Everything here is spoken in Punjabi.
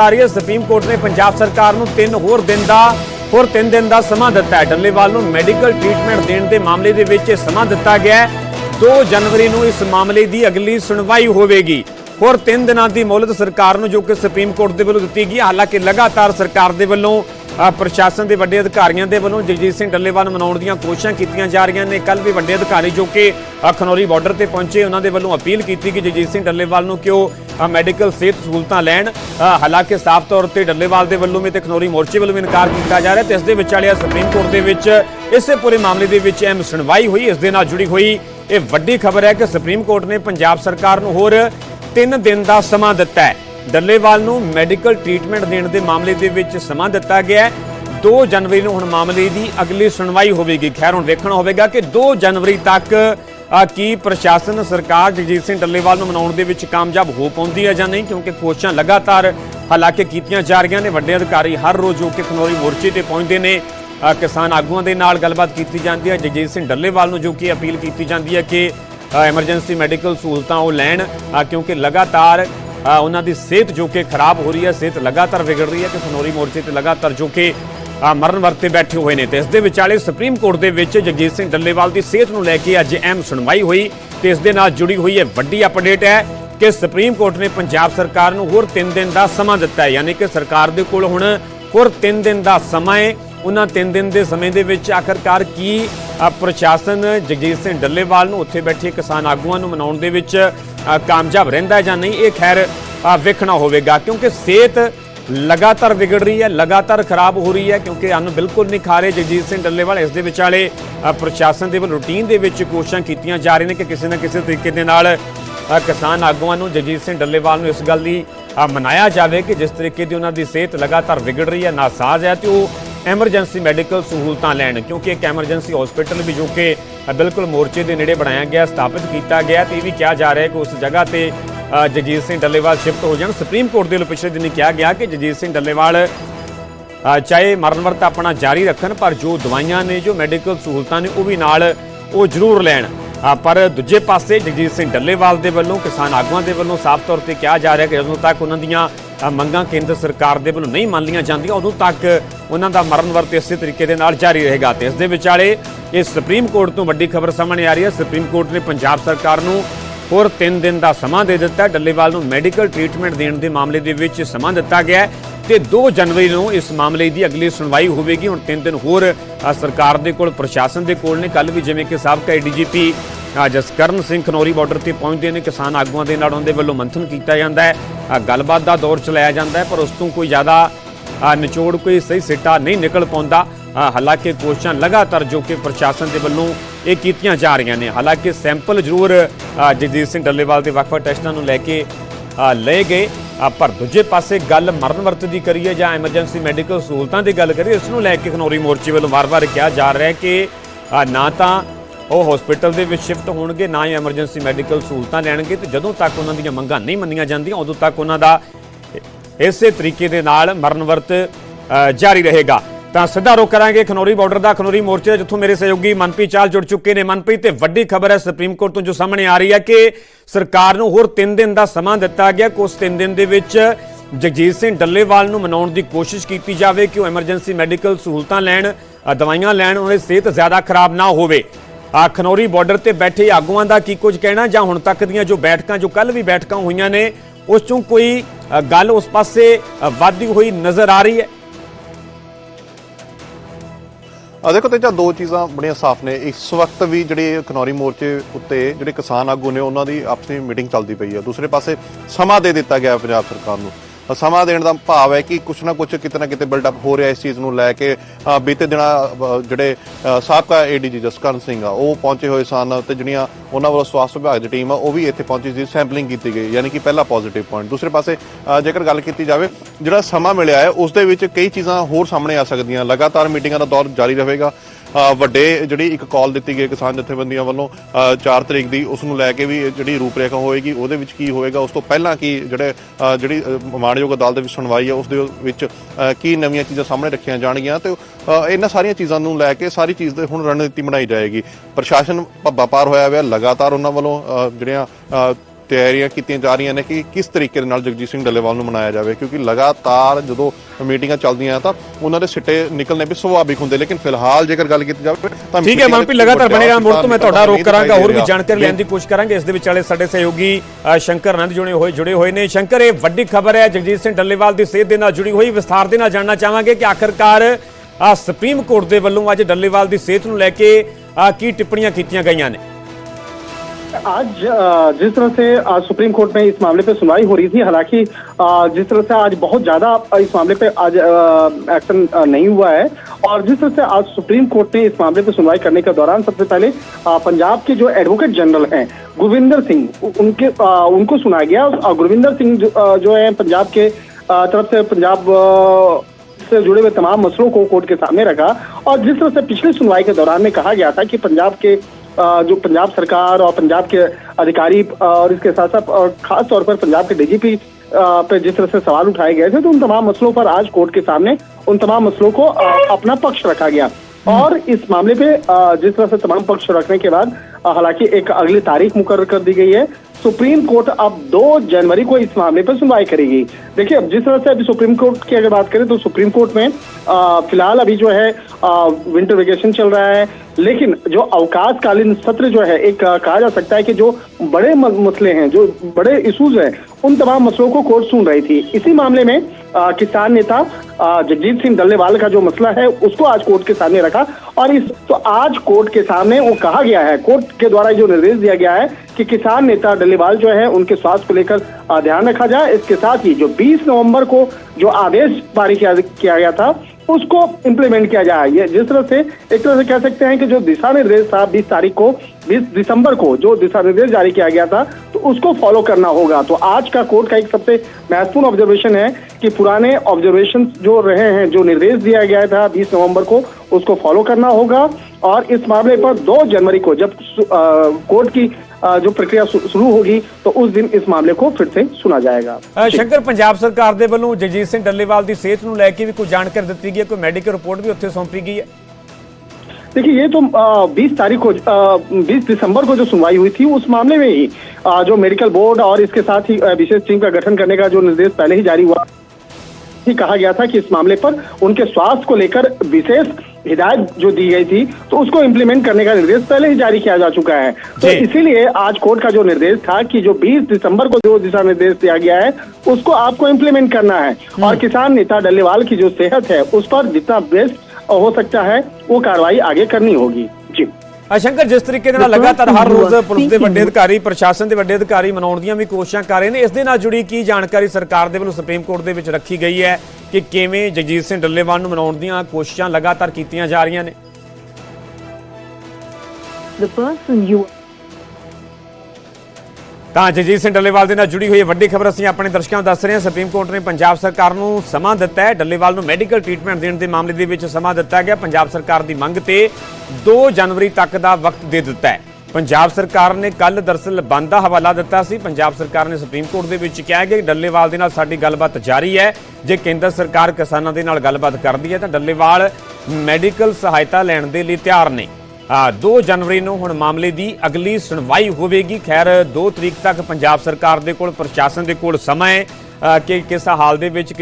ਆ ਰਹੀ ਹੈ ਸੁਪਰੀਮ ਕੋਰਟ ਨੇ ਪੰਜਾਬ ਸਰਕਾਰ ਨੂੰ ਤਿੰਨ ਹੋਰ ਦਿਨ ਦਾ, ਹੋਰ ਤਿੰਨ ਦਿਨ ਦਾ ਸਮਾਂ ਦਿੱਤਾ ਹੈ ਡੱਲੇਵਾਲ ਨੂੰ ਮੈਡੀਕਲ ਟ੍ਰੀਟਮੈਂਟ ਦੇਣ ਦੇ ਮਾਮਲੇ ਦੇ ਵਿੱਚ ਇਹ ਸਮਾਂ ਦਿੱਤਾ ਗਿਆ ਹੈ 2 ਜਨਵਰੀ ਨੂੰ ਇਸ ਮਾਮਲੇ ਦੀ ਅਗਲੀ ਸੁਣਵਾਈ ਹੋਵੇਗੀ ਹੋਰ 3 ਦਿਨਾਂ ਦੀ ਮੌਲਤ ਸਰਕਾਰ ਨੂੰ ਜੋ ਕਿ ਸੁਪਰੀਮ ਕੋਰਟ ਦੇ ਵੱਲੋਂ ਦਿੱਤੀ ਗਈ ਹੈ। ਹਾਲਾਂਕਿ ਲਗਾਤਾਰ ਸਰਕਾਰ ਦੇ ਵੱਲੋਂ ਪ੍ਰਸ਼ਾਸਨ ਦੇ ਵੱਡੇ ਅਧਿਕਾਰੀਆਂ ਦੇ ਵੱਲੋਂ ਜਗਜੀਤ ਸਿੰਘ ਡੱਲੇਵਾਲ ਮਨਾਉਣ ਦੀਆਂ ਕੋਸ਼ਿਸ਼ਾਂ ਕੀਤੀਆਂ ਜਾ ਰਹੀਆਂ ਨੇ। ਕੱਲ ਵੀ ਵੱਡੇ ਅਧਿਕਾਰੀ ਜੋ ਕਿ ਖਨੌਰੀ ਬਾਰਡਰ ਤੇ ਪਹੁੰਚੇ, ਉਹਨਾਂ ਦੇ ਵੱਲੋਂ ਅਪੀਲ ਕੀਤੀ ਕਿ ਜਗਜੀਤ ਸਿੰਘ ਡੱਲੇਵਾਲ ਨੂੰ ਕਿ ਉਹ ਮੈਡੀਕਲ ਸਿਹਤ ਸਹੂਲਤਾਂ ਲੈਣ। ਹਾਲਾਂਕਿ ਸਾਫ਼ ਤੌਰ ਤੇ ਡੱਲੇਵਾਲ ਦੇ ਵੱਲੋਂ ਵੀ ਤੇ ਖਨੌਰੀ ਮੋਰਚੇ ਵੱਲੋਂ ਵੀ ਇਨਕਾਰ ਕੀਤਾ ਜਾ ਰਿਹਾ। ਤੇ ਇਸ ਦੇ ਵਿਚਾਲੇ ਸੁਪਰੀਮ ਕੋਰਟ ਦੇ ਵਿੱਚ, ਇਸੇ ਪੂਰੇ ਮਾਮਲੇ ਦੇ ਵਿੱਚ ਅਹਿਮ ਸੁਣਵਾਈ ਹੋਈ, ਇਸ ਦੇ ਨਾਲ ਜੁੜੀ ਹੋਈ ਇਹ ਵੱਡੀ ਖਬਰ ਹੈ ਕਿ ਸੁਪਰੀਮ ਕੋਰਟ ਨੇ ਪੰਜਾਬ ਸਰਕਾਰ ਨੂੰ ਹੋਰ 3 ਦਿਨ ਦਾ ਸਮਾਂ ਦਿੱਤਾ ਹੈ। ਡੱਲੇਵਾਲ ਨੂੰ ਮੈਡੀਕਲ ਟ੍ਰੀਟਮੈਂਟ ਦੇਣ ਦੇ ਮਾਮਲੇ ਦੇ ਵਿੱਚ ਸਮਾਂ ਦਿੱਤਾ ਗਿਆ ਹੈ। 2 ਜਨਵਰੀ ਨੂੰ ਹੁਣ ਮਾਮਲੇ ਦੀ ਅਗਲੀ ਸੁਣਵਾਈ ਹੋਵੇਗੀ। ਖੈਰ, ਹੁਣ ਵੇਖਣਾ ਹੋਵੇਗਾ ਕਿ 2 ਜਨਵਰੀ ਤੱਕ ਕੀ ਪ੍ਰਸ਼ਾਸਨ, ਸਰਕਾਰ ਜਗਜੀਤ ਸਿੰਘ ਡੱਲੇਵਾਲ ਨੂੰ ਮਨਾਉਣ ਦੇ ਵਿੱਚ ਕਾਮਯਾਬ ਹੋ ਪਾਉਂਦੀ ਹੈ ਜਾਂ ਨਹੀਂ, ਕਿਉਂਕਿ ਕੋਸ਼ਿਸ਼ਾਂ ਲਗਾਤਾਰ ਹਾਲਾਂਕਿ ਕੀਤੀਆਂ ਜਾ ਰਹੀਆਂ ਨੇ। ਵੱਡੇ ਅਧਿਕਾਰੀ ਹਰ ਰੋਜ਼ ਜੋ ਕਿ ਖਨੌਰੀ ਮੋਰਚੇ ਤੇ ਪਹੁੰਚਦੇ ਨੇ। ਕਿਸਾਨ ਆਗੂਆਂ ਦੇ ਨਾਲ ਗੱਲਬਾਤ ਕੀਤੀ ਜਾਂਦੀ ਹੈ। ਜਗਜੀਤ ਸਿੰਘ ਡੱਲੇਵਾਲ ਨੂੰ ਜੋ ਕਿ ਅਪੀਲ ਕੀਤੀ ਜਾਂਦੀ ਹੈ ਕਿ ਐਮਰਜੈਂਸੀ ਮੈਡੀਕਲ ਸਹੂਲਤਾਂ ਉਹ ਲੈਣ ਕਿਉਂਕਿ ਲਗਾਤਾਰ ਉਹਨਾਂ ਦੀ ਸਿਹਤ ਜੋ ਕਿ ਖਰਾਬ ਹੋ ਰਹੀ ਹੈ, ਸਿਹਤ ਲਗਾਤਾਰ ਵਿਗੜ ਰਹੀ ਹੈ ਕਿ ਖਨੌਰੀ ਮੋਰਚੇ ਤੇ ਲਗਾਤਾਰ ਜੋ ਕਿ ਮਰਨ ਵਰਤੇ ਬੈਠੇ ਹੋਏ ਨੇ। ਤੇ ਇਸ ਦੇ ਵਿਚਾਲੇ ਸੁਪਰੀਮ ਕੋਰਟ ਦੇ ਵਿੱਚ ਜਗਜੀਤ ਸਿੰਘ ਡੱਲੇਵਾਲ ਦੀ ਸਿਹਤ ਨੂੰ ਲੈ ਕੇ ਅੱਜ ਅਹਿਮ ਸੁਣਵਾਈ ਹੋਈ ਤੇ ਇਸ ਦੇ ਨਾਲ ਜੁੜੀ ਹੋਈ ਹੈ ਵੱਡੀ ਅਪਡੇਟ ਹੈ ਕਿ ਸੁਪਰੀਮ ਕੋਰਟ ਨੇ ਪੰਜਾਬ ਸਰਕਾਰ ਨੂੰ ਹੋਰ 3 ਦਿਨ ਦਾ ਸਮਾਂ ਦਿੱਤਾ ਹੈ। ਯਾਨੀ ਕਿ ਸਰਕਾਰ ਦੇ ਕੋਲ ਹੁਣ ਹੋਰ 3 ਦਿਨ ਦਾ ਸਮਾਂ ਹੈ। ਉਹਨਾਂ 3 ਦਿਨ ਦੇ ਸਮੇਂ ਦੇ ਵਿੱਚ ਆਖਰਕਾਰ ਕੀ ਪ੍ਰਸ਼ਾਸਨ ਜਗਜੀਤ ਸਿੰਘ ਡੱਲੇਵਾਲ ਨੂੰ ਉੱਥੇ ਬੈਠੇ ਕਿਸਾਨ ਆਗੂਆਂ ਨੂੰ ਮਨਾਉਣ ਦੇ ਵਿੱਚ ਕਾਮਯਾਬ ਰਹਿੰਦਾ ਹੈ ਜਾਂ ਨਹੀਂ, ਇਹ ਖੈਰ ਵੇਖਣਾ ਹੋਵੇਗਾ, ਕਿਉਂਕਿ ਸਿਹਤ ਲਗਾਤਾਰ ਵਿਗੜ ਰਹੀ ਹੈ, ਲਗਾਤਾਰ ਖਰਾਬ ਹੋ ਰਹੀ ਹੈ, ਕਿਉਂਕਿ ਅੰਨ ਬਿਲਕੁਲ ਨਹੀਂ ਖਾ ਰਹੇ ਜਗਜੀਤ ਸਿੰਘ ਡੱਲੇਵਾਲ। ਇਸ ਦੇ ਵਿਚਾਲੇ ਪ੍ਰਸ਼ਾਸਨ ਦੇ ਵੱਲ ਰੂਟੀਨ ਦੇ ਵਿੱਚ ਕੋਸ਼ਿਸ਼ਾਂ ਕੀਤੀਆਂ ਜਾ ਰਹੀਆਂ ਨੇ ਕਿ ਕਿਸੇ ਨਾ ਕਿਸੇ ਤਰੀਕੇ ਦੇ ਨਾਲ ਕਿਸਾਨ ਆਗੂਆਂ ਨੂੰ ਜਗਜੀਤ ਸਿੰਘ ਡੱਲੇਵਾਲ ਨੂੰ ਇਸ ਗੱਲ ਦੀ ਮਨਾਇਆ ਜਾਵੇ ਕਿ ਜਿਸ ਤਰੀਕੇ ਦੀ ਉਹਨਾਂ ਦੀ ਸਿਹਤ ਲਗਾਤਾਰ ਵਿਗੜ ਰਹੀ ਹੈ, ਨਾਸਾਜ਼ ਹੈ, ਤੇ ਉਹ ਐਮਰਜੈਂਸੀ ਮੈਡੀਕਲ ਸਹੂਲਤਾਂ ਲੈਣ, ਕਿਉਂਕਿ ਇੱਕ ਐਮਰਜੈਂਸੀ ਹਸਪੀਟਲ ਵੀ ਜੋ ਕਿ ਬਿਲਕੁਲ ਮੋਰਚੇ ਦੇ ਨੇੜੇ ਬਣਾਇਆ ਗਿਆ, ਸਥਾਪਿਤ ਕੀਤਾ ਗਿਆ ਤੇ ਇਹ ਵੀ ਕਿਹਾ ਜਾ ਰਿਹਾ ਹੈ ਕਿ ਉਸ ਜਗ੍ਹਾ ਤੇ ਜਗਜੀਤ ਸਿੰਘ ਡੱਲੇਵਾਲ ਸ਼ਿਫਟ ਹੋ ਜਾਣ। ਸੁਪਰੀਮ ਕੋਰਟ ਦੇ ਵੱਲੋਂ ਪਿਛਲੇ ਦਿਨੀ ਕਿਹਾ ਗਿਆ ਕਿ ਜਗਜੀਤ ਸਿੰਘ ਡੱਲੇਵਾਲ ਚਾਹੇ ਮਰਨ ਵਰਤ ਆਪਣਾ ਜਾਰੀ ਰੱਖਣ, ਪਰ ਜੋ ਦਵਾਈਆਂ ਨੇ, ਜੋ ਮੈਡੀਕਲ ਸਹੂਲਤਾਂ ਨੇ, ਉਹ ਵੀ ਨਾਲ ਉਹ ਜ਼ਰੂਰ ਲੈਣ। ਪਰ ਦੂਜੇ ਪਾਸੇ ਜਗਜੀਤ ਸਿੰਘ ਡੱਲੇਵਾਲ ਦੇ ਵੱਲੋਂ, ਕਿਸਾਨ ਆਗੂਆਂ ਦੇ ਵੱਲੋਂ ਸਾਫ਼ ਤੌਰ ਤੇ ਕਿਹਾ ਜਾ ਰਿਹਾ ਕਿ ਜਦੋਂ ਤੱਕ ਉਹਨਾਂ ਦੀਆਂ ਮੰਗਾਂ ਕੇਂਦਰ ਸਰਕਾਰ ਦੇ ਵੱਲੋਂ ਨਹੀਂ ਮੰਨ ਲਈਆਂ ਜਾਂਦੀਆਂ। ਉਦੋਂ ਤੱਕ ਉਹਨਾਂ ਦਾ ਮਰਨ ਵਰਤ ਇਸੇ ਤਰੀਕੇ ਦੇ ਨਾਲ ਜਾਰੀ ਰਹੇਗਾ। ਤੇ ਇਸ ਦੇ ਵਿਚਾਲੇ ਇਹ ਸੁਪਰੀਮ ਕੋਰਟ ਤੋਂ ਵੱਡੀ ਖਬਰ ਸਾਹਮਣੇ ਆ ਰਹੀ ਹੈ। ਸੁਪਰੀਮ ਕੋਰਟ ਨੇ ਪੰਜਾਬ ਸਰਕਾਰ ਨੂੰ ਹੋਰ 3 ਦਿਨ ਦਾ ਸਮਾਂ ਦੇ ਦਿੱਤਾ ਡੱਲੇਵਾਲ ਨੂੰ ਮੈਡੀਕਲ ਟ੍ਰੀਟਮੈਂਟ ਦੇਣ ਦੇ ਮਾਮਲੇ ਦੇ ਵਿੱਚ ਸਮਾਂ ਦਿੱਤਾ ਗਿਆ ਹੈ ਤੇ 2 ਜਨਵਰੀ ਨੂੰ ਇਸ ਮਾਮਲੇ ਦੀ ਅਗਲੀ ਸੁਣਵਾਈ ਹੋਵੇਗੀ। ਹੁਣ 3 ਦਿਨ ਹੋਰ ਸਰਕਾਰ ਦੇ ਕੋਲ, ਪ੍ਰਸ਼ਾਸਨ ਦੇ ਕੋਲ ਨੇ। ਕੱਲ ਵੀ ਜਿਵੇਂ ਕਿ ਸਾਬਕਾ ਡੀਜੀਪੀ ਜਸਕਰਨ ਸਿੰਘ ਖਨੌਰੀ ਬਾਰਡਰ ਤੇ ਪਹੁੰਚਦੇ ਨੇ ਕਿਸਾਨ ਆਗੂਆਂ ਦੇ ਨਾਲ ਉਹਨਾਂ ਦੇ ਵੱਲੋਂ ਮੰਥਨ ਕੀਤਾ ਜਾਂਦਾ ਹੈ। ਗੱਲਬਾਤ ਦਾ ਦੌਰ ਚਲਾਇਆ ਜਾਂਦਾ ਹੈ ਪਰ ਉਸ ਤੋਂ ਕੋਈ ਜ਼ਿਆਦਾ ਨਿਚੋੜ ਕੋਈ ਸਹੀ ਸਿੱਟਾ ਨਹੀਂ ਨਿਕਲ ਪਾਉਂਦਾ। ਹਾਲਾਂਕਿ ਕੋਸ਼ਿਸ਼ਾਂ ਲਗਾਤਾਰ ਜੋ ਕਿ ਪ੍ਰਸ਼ਾਸਨ ਦੇ ਵੱਲੋਂ ਇਹ ਕੀਤੀਆਂ ਜਾ ਰਹੀਆਂ ਨੇ। ਹਾਲਾਂਕਿ ਸੈਂਪਲ ਜ਼ਰੂਰ ਅ, ਜਗਜੀਤ ਸਿੰਘ ਡੱਲੇਵਾਲ ਦੇ ਵੱਖ-ਵੱਖ ਟੈਸਟਾਂ ਨੂੰ ਲੈ ਕੇ ਲਏ ਗਏ। ਪਰ ਦੂਜੇ ਪਾਸੇ ਗੱਲ ਮਰਨ ਵਰਤ ਦੀ ਕਰੀਏ ਜਾਂ ਐਮਰਜੈਂਸੀ ਮੈਡੀਕਲ ਸਹੂਲਤਾਂ ਦੀ ਗੱਲ ਕਰੀਏ ਇਸ ਨੂੰ ਲੈ ਕੇ ਖਨੌਰੀ ਮੋਰਚੇ ਵੱਲੋਂ ਵਾਰ-ਵਾਰ ਕਿਹਾ ਜਾ ਰਿਹਾ ਹੈ ਕਿ ਨਾ ਤਾਂ ਉਹ ਹਸਪੀਟਲ ਦੇ ਵਿੱਚ ਸ਼ਿਫਟ ਹੋਣਗੇ, ਨਾ ਹੀ ਐਮਰਜੈਂਸੀ ਮੈਡੀਕਲ ਸਹੂਲਤਾਂ ਲੈਣਗੇ ਤੇ ਜਦੋਂ ਤੱਕ ਉਹਨਾਂ ਦੀਆਂ ਮੰਗਾਂ ਨਹੀਂ ਮੰਨੀਆਂ ਜਾਂਦੀਆਂ, ਉਦੋਂ ਤੱਕ ਉਹਨਾਂ ਦਾ ਇਸੇ ਤਰੀਕੇ ਦੇ ਨਾਲ ਮਰਨ ਵਰਤ ਜਾਰੀ ਰਹੇਗਾ। ਤਾਂ ਸਿੱਧਾ ਰੁਕ ਕਰਾਂਗੇ ਖਨੌਰੀ ਬਾਰਡਰ ਦਾ, ਖਨੌਰੀ ਮੋਰਚੇ ਦਾ, ਜਿੱਥੋਂ ਮੇਰੇ ਸਹਿਯੋਗੀ ਮਨਪ੍ਰੀਤ ਚਾਲ ਜੁੜ ਚੁੱਕੇ ਨੇ। ਮਨਪ੍ਰੀਤ, ਤੇ ਵੱਡੀ ਖਬਰ ਹੈ ਸੁਪਰੀਮ ਕੋਰਟ ਤੋਂ ਜੋ ਸਾਹਮਣੇ ਆ ਰਹੀ ਹੈ ਕਿ ਸਰਕਾਰ ਨੂੰ ਹੋਰ 3 ਦਿਨ ਦਾ ਸਮਾਂ ਦਿੱਤਾ ਗਿਆ। ਉਸ 3 ਦਿਨ ਦੇ ਵਿੱਚ ਜਗਜੀਤ ਸਿੰਘ ਡੱਲੇਵਾਲ ਨੂੰ ਮਨਾਉਣ ਦੀ ਕੋਸ਼ਿਸ਼ ਕੀਤੀ ਜਾਵੇ ਕਿ ਉਹ ਐਮਰਜੈਂਸੀ ਮੈਡੀਕਲ ਸਹੂਲਤਾਂ ਲੈਣ ਦਵਾਈਆਂ ਲੈਣ ਉਹਨਾਂ ਦੀ ਸਿਹਤ ਜ਼ਿਆਦਾ ਖਰਾਬ ਨਾ ਹੋਵੇ। ਖਨੌਰੀ ਬਾਰਡਰ ਤੇ ਬੈਠੇ ਆਗੂਆਂ ਦਾ ਕੀ ਕੁਝ ਕਹਿਣਾ? ਜਾਂ ਹੁਣ ਤੱਕ ਦੀਆਂ ਜੋ ਬੈਠਕਾਂ ਜੋ ਕੱਲ ਵੀ ਬੈਠਕਾਂ ਹੋਈਆਂ ਨੇ ਉਸ ਚੋਂ ਕੋਈ ਗੱਲ ਉਸ ਪਾਸੇ ਅ, ਵੱਧਦੀ ਹੋਈ ਨਜ਼ਰ ਆ ਰਹੀ ਹੈ? ਆ ਦੇਖੋ ਤੇ ਦੋ ਚੀਜ਼ਾਂ ਬੜੀਆਂ ਸਾਫ਼ ਨੇ। ਇਸ ਵਕਤ ਵੀ ਜਿਹੜੇ ਖਨੌਰੀ ਮੋਰਚੇ ਉੱਤੇ ਜਿਹੜੇ ਕਿਸਾਨ ਆਗੂ ਨੇ ਉਹਨਾਂ ਦੀ ਆਪਸੀ ਮੀਟਿੰਗ ਚੱਲਦੀ ਪਈ ਹੈ। ਦੂਸਰੇ ਪਾਸੇ ਸਮਾਂ ਦੇ ਦਿੱਤਾ ਗਿਆ ਪੰਜਾਬ ਸਰਕਾਰ ਨੂੰ। ਸਮਾਂ ਦੇਣ ਦਾ ਭਾਵ ਹੈ ਕਿ ਕੁਛ ਨਾ ਕੁਛ ਕਿਤੇ ਨਾ ਕਿਤੇ ਬਿਲਡਅਪ ਹੋ ਰਿਹਾ ਇਸ ਚੀਜ਼ ਨੂੰ ਲੈ ਕੇ। ਬੀਤੇ ਦਿਨਾਂ ਅ, ਜਿਹੜੇ ਅ, ਸਾਬਕਾ ਏਡੀਜੀ ਜਸਕਰਨ ਸਿੰਘ ਆ ਉਹ ਪਹੁੰਚੇ ਹੋਏ ਸਨ ਤੇ ਜਿਹੜੀਆਂ ਉਹਨਾਂ ਵੱਲੋਂ ਸਵਾਸਥ ਵਿਭਾਗ ਦੀ ਟੀਮ ਆ ਉਹ ਵੀ ਇੱਥੇ ਪਹੁੰਚੀ ਸੀ ਸੈਂਪਲਿੰਗ ਕੀਤੀ ਗਈ ਯਾਨੀ ਕਿ ਪਹਿਲਾ ਪੋਜ਼ਿਟਿਵ ਪੁਆਇੰਟ ਦੂਸਰੇ ਪਾਸੇ ਜੇਕਰ ਗੱਲ ਕੀਤੀ ਜਾਵੇ ਜਿਹੜਾ ਸਮਾਂ ਮਿਲਿਆ ਹੈ ਉਸ ਦੇ ਵਿੱਚ ਕਈ ਚੀਜ਼ਾਂ ਹੋਰ ਸਾਹਮਣੇ ਆ ਸਕਦੀਆਂ ਲਗਾਤਾਰ ਮੀਟਿੰਗਾਂ ਦਾ ਦੌਰ ਜਾਰੀ ਰਹੇਗਾ। ਵੱਡੇ ਜਿਹੜੀ ਇੱਕ ਕਾਲ ਦਿੱਤੀ ਗਈ ਕਿਸਾਨ ਜਥੇਬੰਦੀਆਂ ਵੱਲੋਂ 4 ਤਰੀਕ ਦੀ, ਉਸ ਨੂੰ ਲੈ ਕੇ ਵੀ ਜਿਹੜੀ ਰੂਪਰੇਖਾ ਹੋਏਗੀ, ਉਹਦੇ ਵਿੱਚ ਕੀ ਹੋਏਗਾ, ਉਸ ਤੋਂ ਪਹਿਲਾਂ ਕੀ ਜਿਹੜੇ ਜਿਹੜੀ ਮਾਣਯੋਗ ਅਦਾਲਤ ਵਿੱਚ ਸੁਣਵਾਈ ਹੈ, ਉਸ ਦੇ ਵਿੱਚ ਕੀ ਨਵੀਆਂ ਚੀਜ਼ਾਂ ਸਾਹਮਣੇ ਰੱਖੀਆਂ ਜਾਣਗੀਆਂ, ਤੇ ਇਹਨਾਂ ਸਾਰੀਆਂ ਚੀਜ਼ਾਂ ਨੂੰ ਲੈ ਕੇ ਸਾਰੀ ਚੀਜ਼ ਦੇ ਹੁਣ ਰਣਨੀਤੀ ਬਣਾਈ ਜਾਏਗੀ। ਪ੍ਰਸ਼ਾਸਨ ਭੱਬਾ ਪਾਰ ਹੋਇਆ ਹੋਇਆ, ਲਗਾਤਾਰ ਉਹਨਾਂ ਵੱਲੋਂ ਜਿਹੜੀਆਂ ਤਿਆਰੀਆਂ ਕੀਤੀਆਂ ਜਾ ਰਹੀਆਂ ਨੇ ਕਿ ਕਿਸ ਤਰੀਕੇ ਨਾਲ ਜਗਜੀਤ ਸਿੰਘ ਡੱਲੇਵਾਲ ਨੂੰ ਮਨਾਇਆ ਜਾਵੇ ਕਿਉਂਕਿ ਲਗਾਤਾਰ ਜਦੋਂ ਮੀਟਿੰਗਾਂ ਚੱਲਦੀਆਂ ਤਾਂ ਉਹਨਾਂ ਦੇ ਸਿੱਟੇ ਨਿਕਲਣੇ ਵੀ ਸੁਭਾਵਿਕ ਹੁੰਦੇ ਲੇਕਿਨ ਫਿਲਹਾਲ ਜੇਕਰ ਗੱਲ ਕੀਤੀ ਜਾਵੇ ਤਾਂ ਠੀਕ ਹੈ ਮਨਪ੍ਰੀਤ ਲਗਾਤਾਰ ਵੱਡਾ ਬਣੇਗਾ ਮੁੜ ਤੋਂ ਮੈਂ ਤੁਹਾਡਾ ਰੋਕ ਕਰਾਂਗਾ ਹੋਰ ਵੀ। ਜਾਣਕਾਰੀ ਲੈਣ ਦੀ ਕੋਸ਼ਿਸ਼ ਕਰਾਂਗੇ ਇਸ ਦੇ ਵਿੱਚ ਵਾਲੇ ਸਾਡੇ ਸਹਿਯੋਗੀ ਸ਼ੰਕਰ ਆਨੰਦ ਜੁੜੇ ਹੋਏ ਜੁੜੇ ਹੋਏ ਨੇ ਸ਼ੰਕਰ ਇਹ ਵੱਡੀ ਖਬਰ ਹੈ ਜਗਜੀਤ ਸਿੰਘ ਡੱਲੇਵਾਲ ਦੀ ਸਿਹਤ ਦੇ ਨਾਲ ਜੁੜੀ ਹੋਈ ਵਿਸਥਾਰ ਦੇ ਨਾਲ ਜਾਣਨਾ ਚਾਹਾਂਗੇ ਕਿ ਆਖਰਕਾਰ ਸੁਪਰੀਮ ਕੋਰਟ ਦੇ ਵੱਲੋਂ ਅੱਜ ਡੱਲੇਵਾਲ ਦੀ ਸਿਹਤ ਨੂੰ ਲੈ ਕੇ ਕੀ ਟਿੱਪਣੀਆਂ ਕੀਤੀਆਂ ਗਈਆਂ ਨੇ आज जिस तरह से आज सुप्रीम कोर्ट में इस मामले पे सुनवाई हो रही थी हालाँकि जिस तरह से आज बहुत ज़्यादा इस मामले पे आज एक्शन नहीं हुआ है। और जिस तरह से आज सुप्रीम कोर्ट ने इस मामले पे सुनवाई करने के दौरान सबसे पहले पंजाब के जो एडवोकेट जनरल हैं गुरविंदर सिंह उनके उनको सुना गया। और गुरविंदर सिंह जो, है पंजाब के तरफ़ से पंजाब से जुड़े हुए तमाम मसलों को कोर्ट के सामने रखा। और जिस तरह से पिछली सुनवाई के दौरान में कहा गया था कि पंजाब के जो पंजाब सरकार और पंजाब के अधिकारी और इसके साथ साथ और खास तौर पर पंजाब के डीजीपी पे जिस तरह से सवाल उठाए गए थे तो उन तमाम मसलों पर आज कोर्ट के सामने उन तमाम मसलों को अपना पक्ष रखा गया। और इस मामले पे जिस तरह से तमाम पक्ष रखने के बाद हालाँकि एक अगली तारीख मुकर कर दी गई है। सुप्रीम कोर्ट अब 2 जनवरी को इस मामले पर सुनवाई करेगी। देखिए अब जिस तरह से अभी सुप्रीम कोर्ट की अगर बात करें तो सुप्रीम कोर्ट में फ़िलहाल अभी जो है आ, विंटर वेकेशन चल रहा है। लेकिन जो अवकाशकालीन सत्र जो है एक कहा जा सकता है कि जो बड़े मसले हैं जो बड़े इशूज हैं उन तमाम मसलों को कोर्ट सुन रही थी। इसी मामले में आ, किसान नेता जगजीत सिंह डल्लेवाल का जो मसला है उसको आज कोर्ट के सामने रखा। और इस तो आज कोर्ट के सामने वो कहा गया है कोर्ट के द्वारा जो निर्देश दिया गया है कि किसान नेता डल्लेवाल जो है उनके स्वास्थ्य को लेकर ध्यान रखा जाए। इसके साथ ही जो 20 नवंबर को जो आदेश किया, किया गया था उसको इम्प्लीमेंट किया जाए। जिस तरह से, एक तरह से कह सकते हैं कि जो दिशा निर्देश था 20 तारीख को 20 दिसंबर को जो दिशा निर्देश जारी किया गया था तो उसको फॉलो करना होगा। तो आज का कोर्ट का एक सबसे महत्वपूर्ण ऑब्जर्वेशन है कि पुराने ऑब्जर्वेशन जो रहे हैं, जो निर्देश दिया गया था 20 नवंबर को, उसको फॉलो करना होगा। और इस मामले पर 2 जनवरी को, जब कोर्ट की जो प्रक्रिया शु- शुरू होगी तो उस दिन इस मामले को फिर से सुना जाएगा ਅ, ਸ਼ੰਕਰ ਪੰਜਾਬ ਸਰਕਾਰ ਦੇ ਵੱਲੋਂ ਜਗਜੀਤ ਸਿੰਘ ਡੱਲੇਵਾਲ ਦੀ ਸਿਹਤ ਨੂੰ ਲੈ ਕੇ ਵੀ ਕੋਈ ਜਾਣਕਾਰੀ ਦਿੱਤੀ ਗਈ ਹੈ ਕੋਈ ਮੈਡੀਕਲ ਰਿਪੋਰਟ ਵੀ ਉੱਥੇ ਸੌਂਪੀ ਗਈ ਹੈ देखिए ये तो बीस तारीख को बीस दिसंबर को जो सुनवाई हुई थी उस मामले में ही अ, जो मेडिकल बोर्ड और इसके साथ ही अ, विशेष टीम का गठन करने का जो निर्देश पहले ही जारी हुआ ही कहा गया था कि इस मामले पर उनके स्वास्थ्य को लेकर विशेष हिदायत जो दी गई थी तो उसको इम्प्लीमेंट करने का निर्देश पहले ही जारी किया जा चुका है तो जी। इसीलिए आज कोर्ट का जो निर्देश था कि जो 20 दिसंबर को जो दिशा निर्देश दिया गया है उसको आपको इम्प्लीमेंट करना है और किसान नेता डल्लेवाल की जो सेहत है उस पर जितना बेस्ट हो सकता है वो कार्रवाई आगे करनी होगी जी ਅ, ਸ਼ੰਕਰ ਜਿਸ ਤਰੀਕੇ ਦੇ ਨਾਲ ਲਗਾਤਾਰ ਹਰ ਰੋਜ਼ ਪੁਲਿਸ ਦੇ ਵੱਡੇ ਅਧਿਕਾਰੀ ਪ੍ਰਸ਼ਾਸਨ ਦੇ ਵੱਡੇ ਅਧਿਕਾਰੀ ਮਨਾਉਣ ਦੀਆਂ ਵੀ ਕੋਸ਼ਿਸ਼ਾਂ ਕਰ ਰਹੇ ਨੇ ਇਸ ਦੇ ਨਾਲ ਜੁੜੀ ਕੀ ਜਾਣਕਾਰੀ ਸਰਕਾਰ ਦੇ ਵੱਲੋਂ ਸੁਪਰੀਮ ਕੋਰਟ ਦੇ ਵਿੱਚ ਰੱਖੀ ਗਈ ਹੈ ਕਿ ਕਿਵੇਂ ਜਗਜੀਤ ਸਿੰਘ ਡੱਲੇਵਾਲ ਨੂੰ ਮਨਾਉਣ ਦੀਆਂ ਕੋਸ਼ਿਸ਼ਾਂ ਲਗਾਤਾਰ ਕੀਤੀਆਂ ਜਾ ਰਹੀਆਂ ਨੇ। The person you ਤਾਂ ਜਗਜੀਤ ਸਿੰਘ ਡੱਲੇਵਾਲ ਦੇ ਨਾਲ ਜੁੜੀ ਹੋਈ ਇਹ ਵੱਡੀ ਖਬਰ ਅਸੀਂ ਆਪਣੇ ਦਰਸ਼ਕਾਂ ਨੂੰ ਦੱਸ ਰਹੇ ਹਾਂ। ਸੁਪਰੀਮ ਕੋਰਟ ਨੇ ਪੰਜਾਬ ਸਰਕਾਰ ਨੂੰ ਸਮਾਂ ਦਿੱਤਾ ਹੈ। ਡੱਲੇਵਾਲ ਨੂੰ ਮੈਡੀਕਲ ਟ੍ਰੀਟਮੈਂਟ ਦੇਣ ਦੇ ਮਾਮਲੇ ਦੇ ਵਿੱਚ ਸਮਾਂ ਦਿੱਤਾ ਗਿਆ। ਪੰਜਾਬ ਸਰਕਾਰ ਦੀ ਮੰਗ ਤੇ 2 ਜਨਵਰੀ ਤੱਕ ਦਾ ਵਕਤ ਦੇ ਦਿੱਤਾ ਹੈ। ਪੰਜਾਬ ਸਰਕਾਰ ਨੇ ਕੱਲ ਦਰਸਲ ਬੰਦ ਦਾ ਹਵਾਲਾ ਦਿੱਤਾ ਸੀ। ਪੰਜਾਬ ਸਰਕਾਰ ਨੇ ਸੁਪਰੀਮ ਕੋਰਟ ਦੇ ਵਿੱਚ ਕਿਹਾ ਕਿ ਡੱਲੇਵਾਲ ਦੇ ਨਾਲ ਸਾਡੀ ਗੱਲਬਾਤ ਜਾਰੀ ਹੈ। ਜੇ ਕੇਂਦਰ ਸਰਕਾਰ ਕਿਸਾਨਾਂ ਦੇ ਨਾਲ ਗੱਲਬਾਤ ਕਰਦੀ ਹੈ ਤਾਂ ਡੱਲੇਵਾਲ ਮੈਡੀਕਲ ਸਹਾਇਤਾ ਲੈਣ ਦੇ ਲਈ ਤਿਆਰ ਨੇ। ਆ 2 ਜਨਵਰੀ ਨੂੰ ਹੁਣ ਮਾਮਲੇ ਦੀ ਅਗਲੀ ਸੁਣਵਾਈ ਹੋਵੇਗੀ। ਖੈਰ 2 ਤਰੀਕ ਤੱਕ ਪੰਜਾਬ ਸਰਕਾਰ ਦੇ ਕੋਲ, ਪ੍ਰਸ਼ਾਸਨ ਦੇ ਕੋਲ ਸਮਾਂ ਹੈ। ਕਿ ਕਿਸ ਹਾਲ ਦੇ ਵਿੱਚ